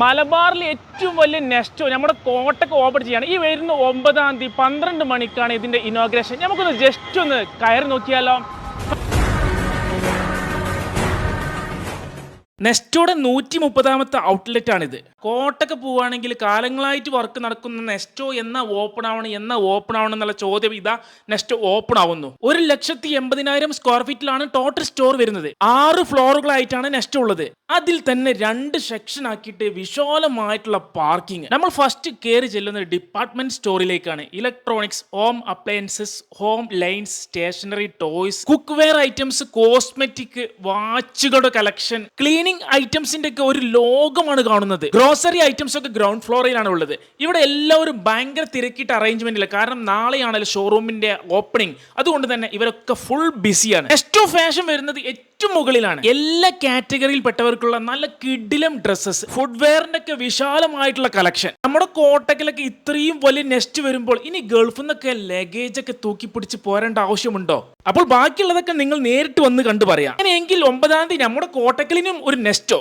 മലബാറിലെ ഏറ്റവും വലിയ നെസ്റ്റോ നമ്മുടെ കോട്ടക്ക് ഓപ്പൺ ചെയ്യാണ്. ഈ വരുന്ന ഒമ്പതാം തീയതി പന്ത്രണ്ട് മണിക്കാണ് ഇതിന്റെ ഇനോഗ്രേഷൻ നമുക്കൊന്ന് ജസ്റ്റ് ഒന്ന് കയറി നോക്കിയാലോ? നെസ്റ്റോടെ നൂറ്റി മുപ്പതാമത്തെ ഔട്ട്ലെറ്റ് ആണിത്. കോട്ടക്ക് പോവുകയാണെങ്കിൽ കാലങ്ങളായിട്ട് വർക്ക് നടക്കുന്ന നെസ്റ്റോ എന്ന ഓപ്പൺ ആവണം എന്ന ഓപ്പൺ ആവണം എന്നുള്ള ചോദ്യം ഇതാ നെസ്റ്റോ ഓപ്പൺ ആവുന്നു. ഒരു ലക്ഷത്തി എൺപതിനായിരം സ്ക്വയർ ഫീറ്റിലാണ് ടോട്ടൽ സ്റ്റോർ വരുന്നത്. ആറ് ഫ്ലോറുകളായിട്ടാണ് നെസ്റ്റോ ഉള്ളത്. അതിൽ തന്നെ രണ്ട് സെക്ഷൻ ആക്കിയിട്ട് വിശാലമായിട്ടുള്ള പാർക്കിംഗ് നമ്മൾ ഫസ്റ്റ് കയറി ചെല്ലുന്ന department സ്റ്റോറിലേക്കാണ് electronics home appliances home lines stationery toys cookware items cosmetic വാച്ചുകളുടെ collection cleaning ഐറ്റംസിന്റെ ഒക്കെ ഒരു ലോകമാണ് കാണുന്നത്. ഗ്രോസറി ഐറ്റംസ് ഒക്കെ ഗ്രൗണ്ട് ഫ്ലോറിലാണ് ഉള്ളത്. ഇവിടെ എല്ലാവരും ഭയങ്കര തിരക്കിട്ട് അറേഞ്ച്മെന്റ് ഇല്ല കാരണം നാളെയാണല്ലോ ഷോറൂമിന്റെ ഓപ്പണിംഗ് അതുകൊണ്ട് തന്നെ ഇവരൊക്കെ ഫുൾ ബിസിയാണ് നെക്സ്റ്റ് ഫാഷൻ വരുന്നത് ഏറ്റവും മുകളിലാണ് എല്ലാ കാറ്റഗറിയിൽ പെട്ടവർക്കുള്ള നല്ല കിഡിലം ഡ്രസ്സസ് ഫുഡ്വെയറിന്റെ ഒക്കെ വിശാലമായിട്ടുള്ള കളക്ഷൻ നമ്മുടെ കോട്ടക്കിലൊക്കെ ഇത്രയും വലിയ നെസ്റ്റ് വരുമ്പോൾ ഇനി ഗൾഫിൽ നിന്നൊക്കെ ലഗേജ് ഒക്കെ തൂക്കി പിടിച്ച് പോരേണ്ട ആവശ്യമുണ്ടോ? അപ്പോൾ ബാക്കിയുള്ളതൊക്കെ നിങ്ങൾ നേരിട്ട് വന്ന് കണ്ടു പറയാം അങ്ങനെയെങ്കിൽ ഒമ്പതാം തീയതി നമ്മുടെ കോട്ടക്കലിനും ഒരു നെസ്റ്റോ